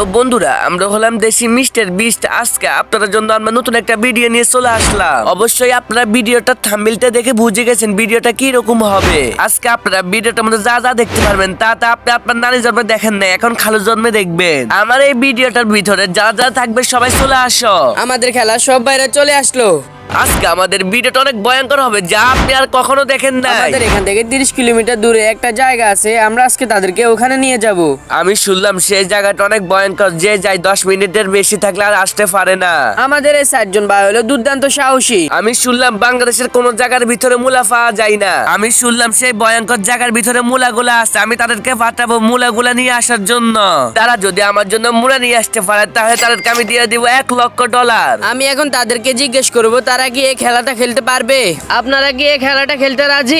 Hello বন্ধুরা, আমরা হলাম দেশি মিস্টার বিস্ট। আজকে আপনাদের জন্য আমরা নতুন একটা ভিডিও নিয়ে চলে আসলাম। অবশ্যই আপনারা ভিডিওটা থাম্বিলটা দেখে বুঝে গেছেন ভিডিওটা কি রকম হবে। আজকে আপনারা ভিডিওটার মধ্যে যা যা দেখতে পারবেন, তা তা আপনি আপনার নানি জন্মে দেখেন না এখন খালু জন্মে দেখবেন। আমার এই ভিডিওটার ভিতরে যা যা থাকবে সবাই চলে আসো। আমাদের খেলা সব বাইরে চলে আসলো। আজকে আমাদের ভিডিওটা অনেক ভয়ঙ্কর হবে যা আপনি আর কখনো দেখেন নাই। আমাদের এখান থেকে তিরিশ কিলোমিটার দূরে একটা জায়গা আছে আমরা আজকে তাদেরকে ওখানে নিয়ে যাব। আমি শুনলাম সেই জায়গাটা অনেক ভয়ঙ্কর যে যায় দশ মিনিটের বেশি থাকলে আর আসতে পারে না। আমাদের এই চারজন ভাই হলো দুর্দান্ত সাহসী। আমি শুনলাম বাংলাদেশের কোন জায়গার ভিতরে মুলা পাওয়া যায় না। আমি শুনলাম সেই ভয়ঙ্কর জায়গার ভিতরে মুলাগুলা আছে আমি তাদেরকে পাঠাবো মুলাগুলা নিয়ে আসার জন্য। তারা যদি আমার জন্য মুলা নিয়ে আসতে পারে তাহলে তাদেরকে আমি দিয়ে দিব এক লক্ষ ডলার। আমি এখন তাদেরকে জিজ্ঞেস করব তারা কি এই খেলাটা খেলতে পারবে? আপনারা কি এই খেলাটা খেলতে রাজি?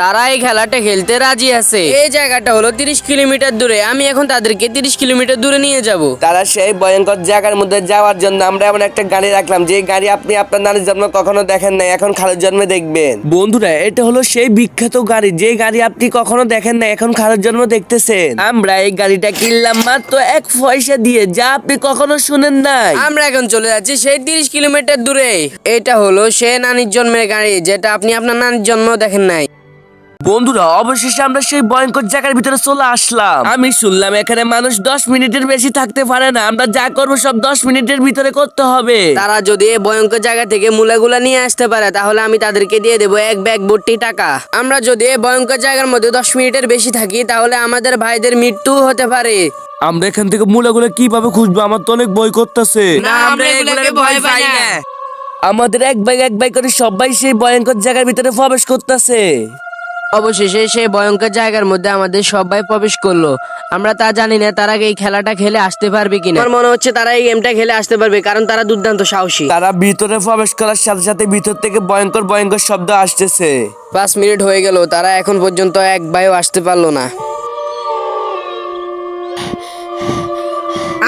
তারা এই খেলাটা খেলতে রাজি আছে। এই জায়গাটা হলো তিরিশ কিলোমিটার দূরে। আমি এখন তাদেরকে তিরিশ কিলোমিটার দূরে নিয়ে যাব। তারা সেই ভয়ঙ্কর জায়গার মধ্যে যাওয়ার জন্য আমরা এমন একটা গাড়ি রাখলাম যে গাড়ি আপনি আপনার নানির জন্ম কখনো দেখেন নাই এখন খালের জন্মে দেখবেন। বন্ধুরা এটা হলো সেই বিখ্যাত গাড়ি যে গাড়ি আপনি কখনো দেখেন না এখন খালের জন্ম দেখতেছেন। আমরা এই গাড়িটা কিনলাম মাত্র এক পয়সা দিয়ে যা আপনি কখনো শুনেন নাই। আমরা এখন চলে যাচ্ছি সেই তিরিশ কিলোমিটার দূরে। এটা হলো সে নানির জন্মের গাড়ি যেটা আপনি আপনার নানির জন্ম দেখেন নাই। বন্ধুরা অবশেষে আমরা সেই ভয়ঙ্কর জায়গার ভিতরে চলে আসলাম। আমি শুনলাম এখানে মানুষ দশ মিনিটের বেশি থাকতে পারে না। আমরা যা করব সব দশ মিনিটের ভিতরে করতে হবে। তারা যদি এই ভয়ঙ্কর জায়গা থেকে মুলাগুলা নিয়ে আসতে পারে তাহলে আমি তাদেরকে দিয়ে দেবো এক ব্যাগ ভর্তি টাকা। আমরা যদি এই ভয়ঙ্কর জায়গার মধ্যে দশ মিনিটের বেশি থাকি তাহলে আমাদের ভাইদের মৃত্যু হতে পারে। আমরা এখান থেকে মুলাগুলো কীভাবে খুঁজবো? আমার তো অনেক ভয় করতেছে। না, আমরা এগুলোকে ভয় পাই না। আমাদের এক ভাই এক ভাই করে সবাই সেই ভয়ঙ্কর জায়গার ভিতরে প্রবেশ করতেছে। অবশেষে সেই ভয়ঙ্কর জায়গার মধ্যে আমাদের সবাই প্রবেশ করল। আমরা তা জানি না তারা এই খেলাটা খেলে আসতে পারবে কিনা। আমার মনে হচ্ছে তারা এই গেমটা খেলে আসতে পারবে কারণ তারা দুর্দান্ত সাহসী। তারা ভিতরে প্রবেশ করার সাথে সাথে ভিতর থেকে ভয়ঙ্কর ভয়ঙ্কর শব্দ আসতেছে। পাঁচ মিনিট হয়ে গেল তারা এখন পর্যন্ত এক ভাইও আসতে পারল না।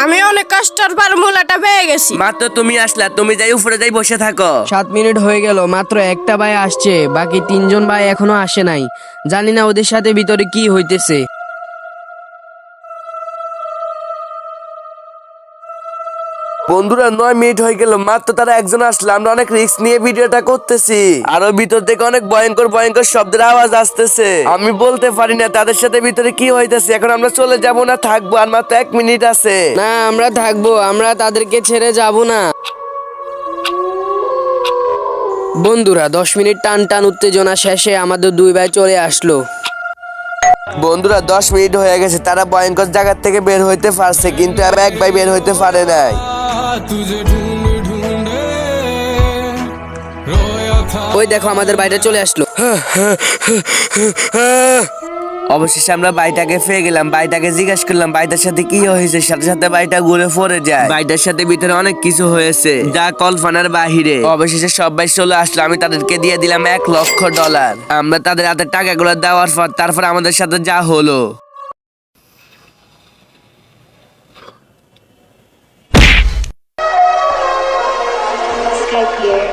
আমি অনেক কষ্টের পর মূলাটা পেয়ে গেছি। মাত্র তুমি আসলা তুমি যাই উপরে যাই বসে থাকো। সাত মিনিট হয়ে গেল মাত্র একটা ভাই আসছে বাকি তিনজন ভাই এখনও আসে নাই। জানি না ওদের সাথে ভিতরে কি হইতেছে। বন্ধুরা নয় মিনিট হয়ে গেল মাত্র তারা একজন আসলো আমরা অনেক রিস্ক নিয়ে ভিডিওটা করতেছি। আরও ভিতর থেকে অনেক ভয়ঙ্কর ভয়ঙ্কর শব্দের আওয়াজ আসতেছে। আমি বলতে পারি না তাদের সাথে ভিতরে কি হইতেছে এখন আমরা চলে যাব না থাকব আর মাত্র এক মিনিট আছে। না আমরা থাকব আমরা তাদেরকে ছেড়ে যাব না। বন্ধুরা দশ মিনিট টান টান উত্তেজনা শেষে আমাদের দুই ভাই চলে আসলো। বন্ধুরা দশ মিনিট হয়ে গেছে তারা ভয়ঙ্কর জায়গার থেকে বের হইতে পারছে কিন্তু এক ভাই বের হইতে পারে নাই। ওই দেখো, আমাদের বাড়িটা চলে আসলো। অবশেষে আমরা বাড়িটাকে পেয়ে গেলাম। বাড়িটাকে জিজ্ঞাসা করলাম, বাড়িটার সাথে কি হয়েছে? সাথে সাথে বাইটা ঘুরে পড়ে যায়। বাড়িটার সাথে ভিতরে অনেক কিছু হয়েছে, যা কল্পনার বাহিরে। অবশেষে সব বাইশ চলে আসলো। আমি তাদেরকে দিয়ে দিলাম এক লক্ষ ডলার। আমরা তাদের হাতে টাকাগুলো দেওয়ার পর তারপর আমাদের সাথে যা হলো। here.